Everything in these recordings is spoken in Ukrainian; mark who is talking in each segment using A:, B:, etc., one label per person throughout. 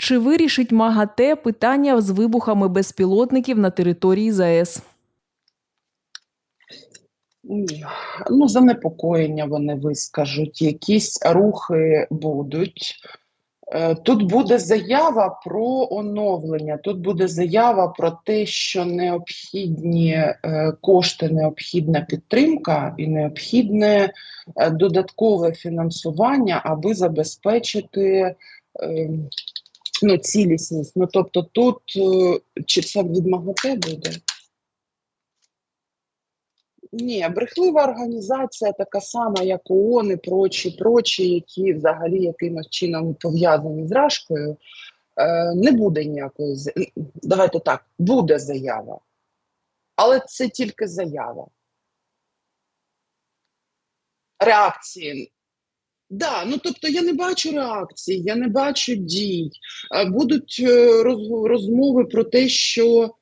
A: Чи вирішить МАГАТЕ питання з вибухами безпілотників на території ЗАЕС?
B: Ну занепокоєння вони вискажуть, якісь рухи будуть. Е, Тут буде заява про оновлення, тут буде заява про те, що необхідні е, кошти, необхідна підтримка і необхідне е, додаткове фінансування, аби забезпечити е, ну, цілісність. Ну, тобто тут е, чи це від МАГАТЕ буде? Ні, брехлива організація така сама, як ООН і прочі, прочі, які взагалі якимось чином пов'язані з Рашкою. Е, не буде ніякої Давайте так, буде заява. Але це тільки заява. Реакції. Да, ну тобто я не бачу реакції, я не бачу дій. Е, Будуть е, роз- розмови про те, що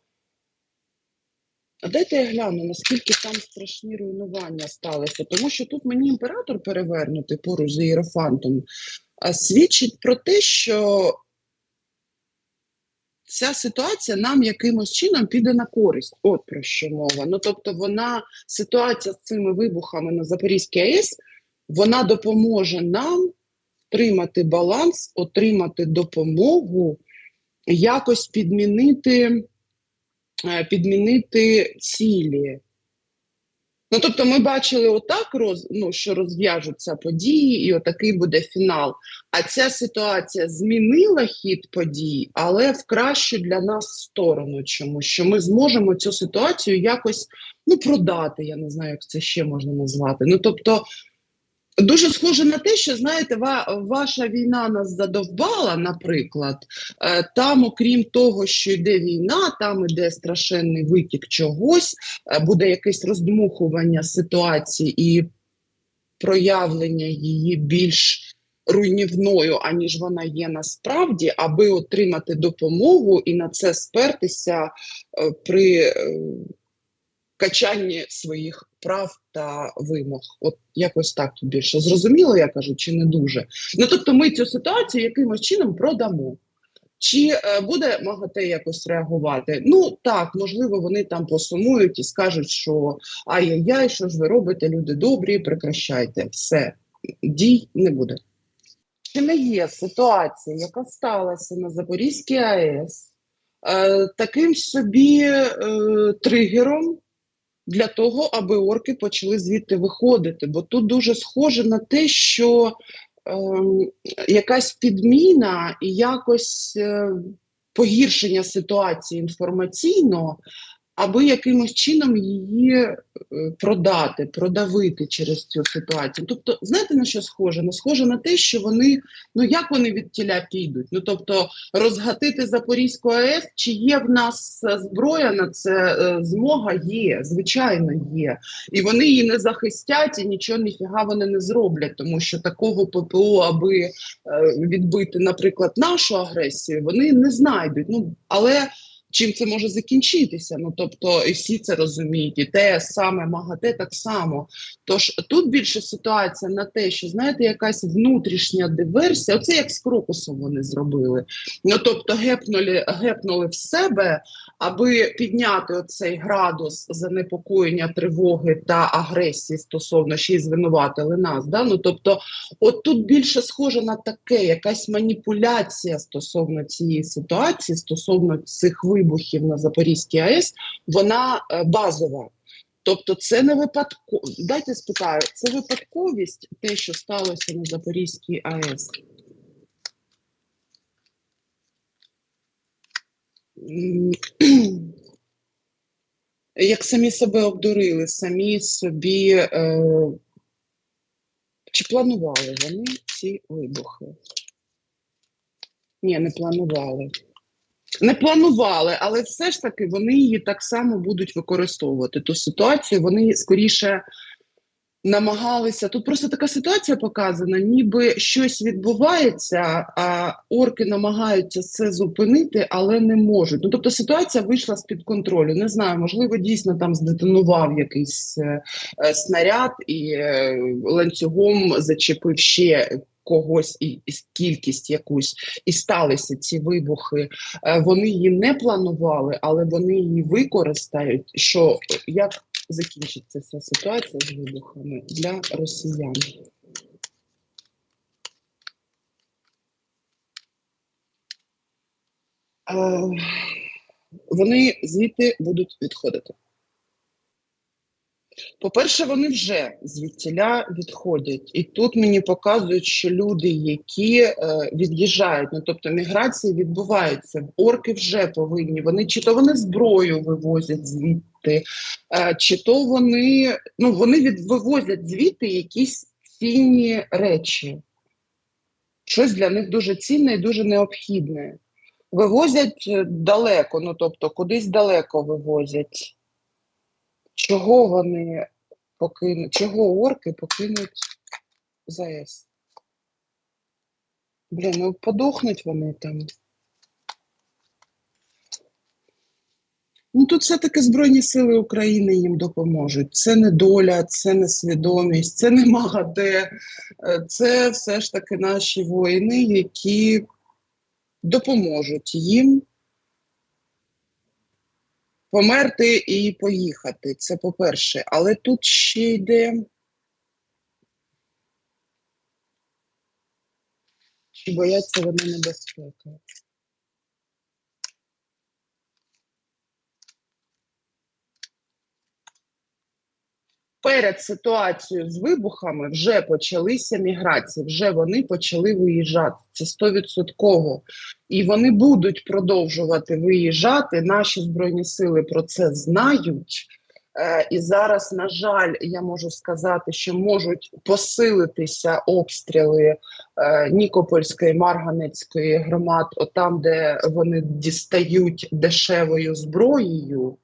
B: а дайте я гляну, наскільки там страшні руйнування сталися, тому що тут мені імператор перевернутий поруч з Єрофантом а, свідчить про те, що ця ситуація нам якимось чином піде на користь. От про що мова. Ну тобто, вона ситуація з цими вибухами на Запорізькій АЕС, вона допоможе нам отримати баланс, отримати допомогу, якось підмінити е, підмінити цілі. Ну, тобто, ми бачили отак, роз, ну, що розв'яжуться події, і отакий буде фінал. А ця ситуація змінила хід подій, але в кращу для нас сторону, чому що ми зможемо цю ситуацію якось ну, продати. Я не знаю, як це ще можна назвати. Ну, тобто, Дуже схоже на те, що знаєте, ва- ваша війна нас задовбала, наприклад. Е, Там, окрім того, що йде війна, там іде страшенний витік чогось, е, буде якесь роздмухування ситуації і проявлення її більш руйнівною, аніж вона є насправді, аби отримати допомогу і на це спертися е, при качанні своїх прав та вимог. От якось так більше зрозуміло, я кажу, чи не дуже. Ну тобто, ми цю ситуацію якимось чином продамо. Чи е, буде МАГАТЕ якось реагувати? Ну так, можливо, вони там посумують і скажуть, що ай-яй-яй, що ж ви робите, люди добрі, прекращайте. Все, дій не буде. Чи не є ситуація, яка сталася на Запорізькій АЕС, е, таким собі е, тригером для того, аби орки почали звідти виходити? Бо тут дуже схоже на те, що е, якась підміна і якось е, погіршення ситуації інформаційно, аби якимось чином її е, продати, продавити через цю ситуацію. Тобто, знаєте на що схоже? Ну, схоже на те, що вони, ну як вони від тіля підуть? Ну тобто, розгатити Запорізьку АЕС, чи є в нас зброя на це е, змога? Є, звичайно, є. І вони її не захистять, і нічого ніфіга вони не зроблять, тому що такого ППО, аби е, відбити, наприклад, нашу агресію, вони не знайдуть. Ну але чим це може закінчитися? Ну тобто, і всі це розуміють, і те саме МАГАТЕ так само. Тож тут більше ситуація на те, що знаєте, якась внутрішня диверсія. Оце як з крокусом вони зробили. Ну тобто, гепнули, гепнули в себе, аби підняти оцей градус занепокоєння, тривоги та агресії стосовно ще й звинуватили нас. Да? Ну тобто, от тут більше схоже на таке, якась маніпуляція стосовно цієї ситуації, стосовно цих вибухів на Запорізькій АЕС, вона е, базова. Тобто, це не випадково. Дайте спитаю, це випадковість, те, що сталося на Запорізькій АЕС. Як самі себе обдурили, самі собі. Е, чи планували вони ці вибухи? Ні, не планували. Не планували, але все ж таки вони її так само будуть використовувати. Ту ситуацію вони скоріше намагалися. Тут просто така ситуація показана, ніби щось відбувається, а орки намагаються це зупинити, але не можуть. Ну тобто ситуація вийшла з-під контролю. Не знаю, можливо, дійсно там здетонував якийсь е, е, снаряд і е, ланцюгом зачепив ще когось і, і кількість якусь, і сталися ці вибухи. Е, Вони її не планували, але вони її використають. Що як закінчиться ця ситуація з вибухами для росіян? Е, Вони звідти будуть відходити. По-перше, вони вже звідтіля відходять. І тут мені показують, що люди, які е, від'їжджають, ну тобто міграції відбуваються, орки вже повинні. Вони чи то вони зброю вивозять звідти, е, чи то вони, ну, вони від, вивозять звідти якісь цінні речі. Щось для них дуже цінне і дуже необхідне. Вивозять е, далеко, ну тобто кудись далеко вивозять. Чого вони покинуть? Чого орки покинуть ЗАЕС? Блін, ну подохнуть вони там. Ну тут все-таки Збройні Сили України їм допоможуть. Це не доля, це не свідомість, це не МАГАТЕ. Е, Це все ж таки наші воїни, які допоможуть їм померти і поїхати. Це по-перше. Але тут ще йде. Чи бояться вони небезпеки? Перед ситуацією з вибухами вже почалися міграції, вже вони почали виїжджати. Це стовідсотково. І вони будуть продовжувати виїжджати. Наші збройні сили про це знають. Е, і зараз, на жаль, я можу сказати, що можуть посилитися обстріли е, Нікопольської, Марганецької громад, отам, де вони дістають дешевою зброєю.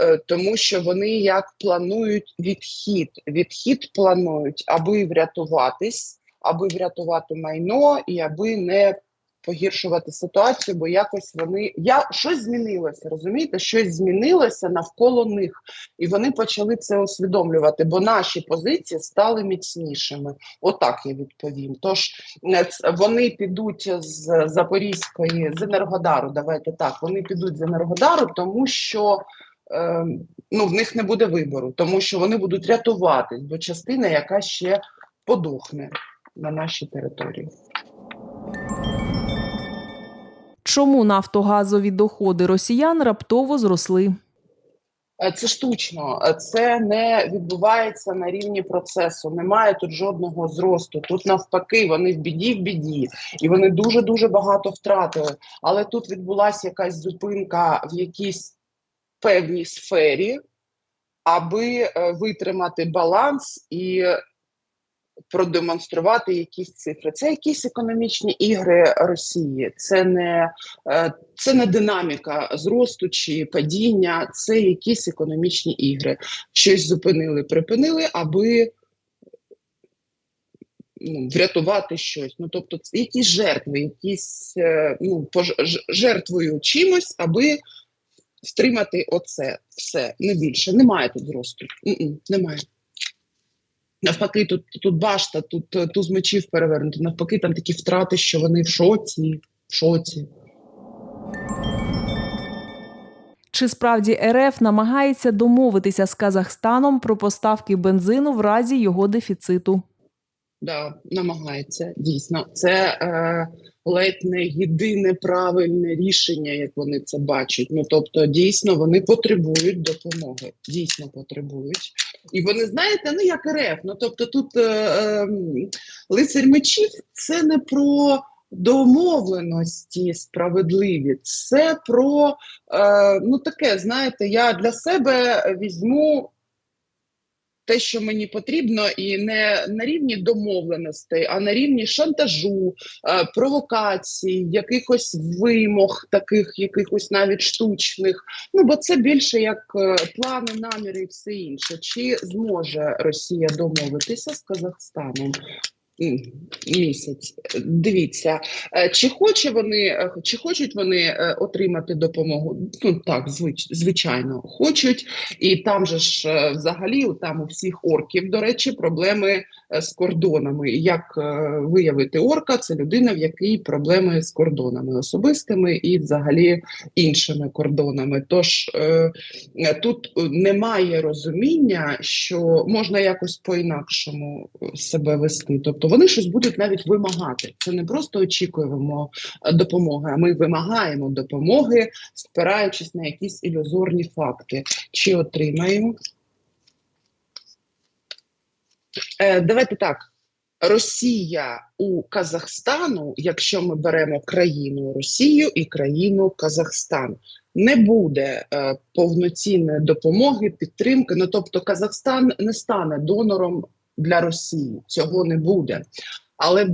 B: Е, тому що вони як планують відхід. Відхід планують, аби врятуватись, аби врятувати майно і аби не погіршувати ситуацію, бо якось вони я щось змінилося, розумієте? Щось змінилося навколо них, і вони почали це усвідомлювати, бо наші позиції стали міцнішими. Отак я відповім. Тож е, вони підуть з Запорізької з Енергодару. Давайте так. Вони підуть з Енергодару, тому що ну, в них не буде вибору, тому що вони будуть рятуватись, бо частина, яка ще подохне на нашій території.
A: Чому нафтогазові доходи росіян раптово зросли?
B: Е, Це штучно, е, це не відбувається на рівні процесу. Немає тут жодного зросту. Тут навпаки, вони в біді в біді, і вони дуже дуже багато втратили. Але тут відбулася якась зупинка в якійсь певній сфері, аби е, витримати баланс і продемонструвати якісь цифри. Це якісь економічні ігри Росії. Це не, е, це не динаміка зросту чи падіння, це якісь економічні ігри. Щось зупинили, припинили, аби ну, врятувати щось. Ну, тобто, якісь жертви, якісь е, ну, пож- жертвою чимось, аби стримати оце все, не більше. Немає тут зросту. Немає. Навпаки, тут, тут башта, тут е, туз мечів перевернути. Навпаки, там такі втрати, що вони в шоці, в шоці.
A: Чи справді РФ намагається домовитися з Казахстаном про поставки бензину в разі його дефіциту?
B: Да, намагається дійсно. Це е, ледь не єдине правильне рішення, як вони це бачать. Ну тобто, дійсно, вони потребують допомоги. Дійсно потребують. І вони знаєте, ну як РФ. Ну тобто, тут е, е, лицар мечів це не про домовленості справедливі, це про е, ну таке, знаєте, я для себе візьму те, що мені потрібно, і не на рівні домовленостей, а на рівні шантажу, е, провокацій, якихось вимог, таких якихось навіть штучних. Ну бо це більше як е, плани, наміри і все інше. Чи зможе Росія домовитися з Казахстаном? Місяць. Дивіться, е, чи хоче вони, е, чи хочуть вони е, отримати допомогу? Ну так, звич, звичайно, хочуть. І там же ж взагалі там у всіх орків, до речі, проблеми з кордонами. Як е, виявити орка? Це людина, в якій проблеми з кордонами особистими і взагалі іншими кордонами. Тож е, е, тут е, немає розуміння, що можна якось по-інакшому е, себе вести. Тобто вони щось будуть навіть вимагати. Це не просто очікуємо е, допомоги, а ми вимагаємо допомоги, спираючись на якісь ілюзорні факти. Чи отримаємо? Е, давайте так. Росія у Казахстану, якщо ми беремо країну Росію і країну Казахстан, не буде е, повноцінної допомоги, підтримки. Ну тобто, Казахстан не стане донором для Росії, цього не буде. Але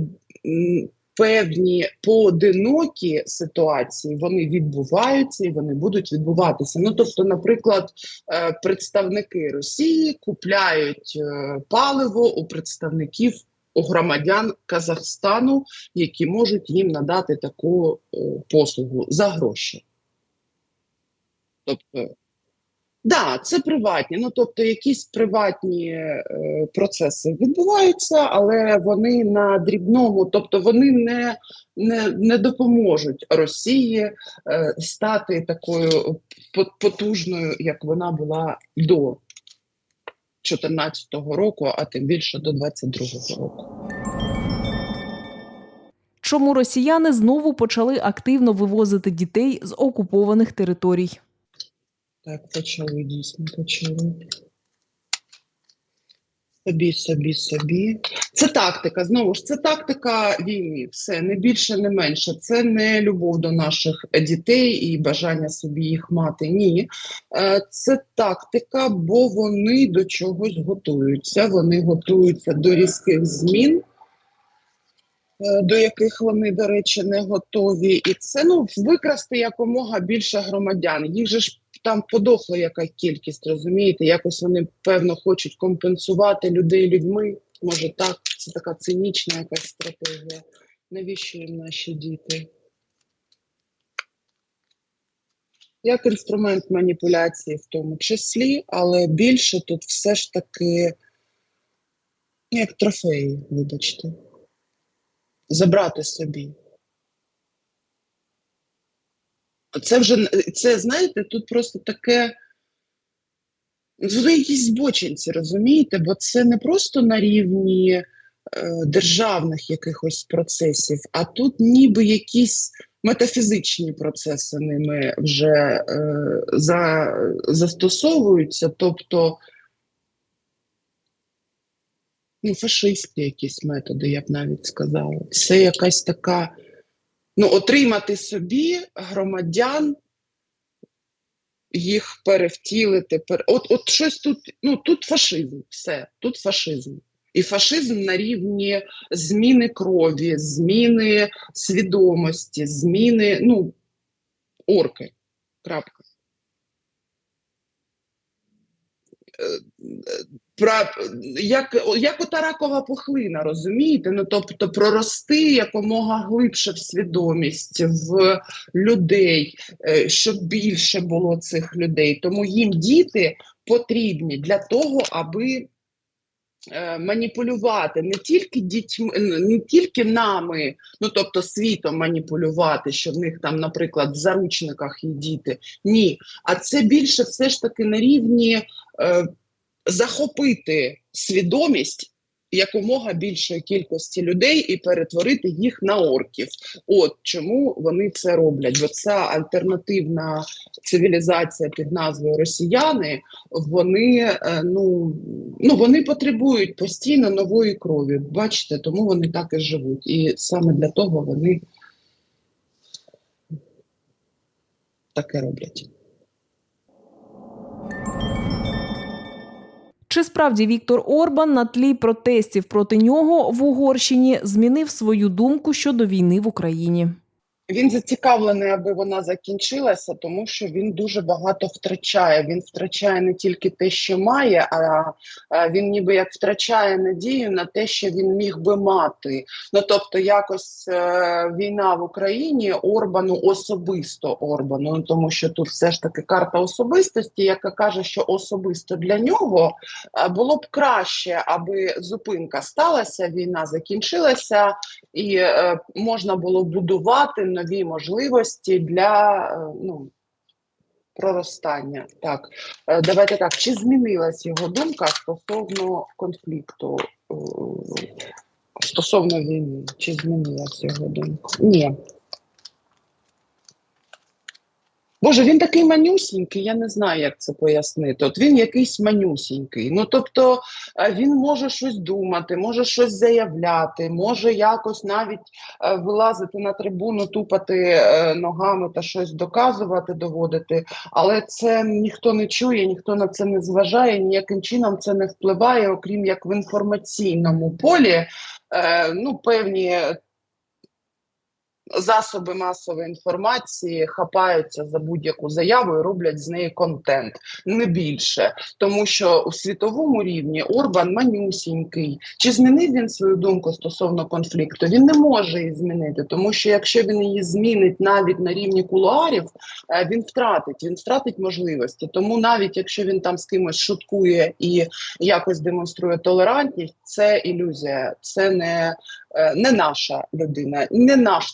B: певні поодинокі ситуації вони відбуваються і вони будуть відбуватися. Ну тобто, наприклад, е, представники Росії купляють е, паливо у представників громадян Казахстану, які можуть їм надати таку е, послугу за гроші. Тобто, да, це приватні. Ну тобто, якісь приватні е, процеси відбуваються, але вони на дрібному, тобто вони не, не, не допоможуть Росії е, стати такою по- потужною, як вона була до 2014 року, а тим більше до 2022 року.
A: Чому росіяни знову почали активно вивозити дітей з окупованих територій?
B: Так, почали, дійсно почали. Собі, собі, собі. Це тактика. Знову ж, це тактика війни. Все, не більше, не менше. Це не любов до наших дітей і бажання собі їх мати. Ні. Е, Це тактика, бо вони до чогось готуються. Вони готуються до різких змін, е, до яких вони, до речі, не готові. І це ну, викрасти якомога більше громадян. Їх же ж там подохла яка кількість, розумієте? Якось вони, певно, хочуть компенсувати людей людьми. Може так, це така цинічна якась стратегія. Навіщо їм наші діти? Як інструмент маніпуляції в тому числі, але більше тут все ж таки як трофеї, вибачте. Забрати собі. Це вже це, знаєте, тут просто таке. Ви якісь збочинці, розумієте? Бо це не просто на рівні е, державних якихось процесів, а тут ніби якісь метафізичні процеси ними вже е, за, застосовуються, тобто ну, фашистські якісь методи, я б навіть сказала. Це якась така ну, отримати собі громадян, їх перевтілити. Пер... От, от щось тут, ну тут фашизм, все, тут фашизм. І фашизм на рівні зміни крові, зміни свідомості, зміни, ну, орки. Крапка. Як, як ота ракова пухлина, розумієте? Ну, тобто прорости якомога глибше в свідомість, в людей, е, щоб більше було цих людей. Тому їм діти потрібні для того, аби е, маніпулювати не тільки дітьми, не тільки нами, ну тобто світом маніпулювати, що в них там, наприклад, в заручниках є діти. Ні, а це більше все ж таки на рівні е, захопити свідомість якомога більшої кількості людей і перетворити їх на орків. От чому вони це роблять? Бо ця альтернативна цивілізація під назвою Росіяни, вони е, ну, ну вони потребують постійно нової крові. Бачите, тому вони так і живуть. І саме для того вони таке роблять.
A: Чи справді Віктор Орбан на тлі протестів проти нього в Угорщині змінив свою думку щодо війни в Україні?
B: Він зацікавлений, аби вона закінчилася, тому що він дуже багато втрачає. Він втрачає не тільки те, що має, а він ніби як втрачає надію на те, що він міг би мати. Ну тобто, якось е, війна в Україні Орбану особисто Орбану, ну, тому що тут все ж таки карта особистості, яка каже, що особисто для нього е, було б краще, аби зупинка сталася, війна закінчилася, і е, можна було будувати нові можливості для е, ну, проростання. Так, е, давайте так. Чи змінилась його думка стосовно конфлікту? е, Стосовно війни, чи змінилась його думка? Ні. Боже, він такий манюсінький, я не знаю, як це пояснити. От він якийсь манюсінький. Ну тобто е, він може щось думати, може щось заявляти, може якось навіть е, вилазити на трибуну, тупати е, ногами та щось доказувати, доводити. Але це ніхто не чує, ніхто на це не зважає, ніяким чином це не впливає, окрім як в інформаційному полі. Ну, певні засоби масової інформації хапаються за будь-яку заяву і роблять з неї контент, не більше. Тому що у світовому рівні Орбан манюсінький. Чи змінив він свою думку стосовно конфлікту? Він не може її змінити, тому що якщо він її змінить навіть на рівні кулуарів, е, він втратить, він втратить можливості. Тому навіть якщо він там з кимось шуткує і якось демонструє толерантність, це ілюзія, це не, е, не наша людина, не наш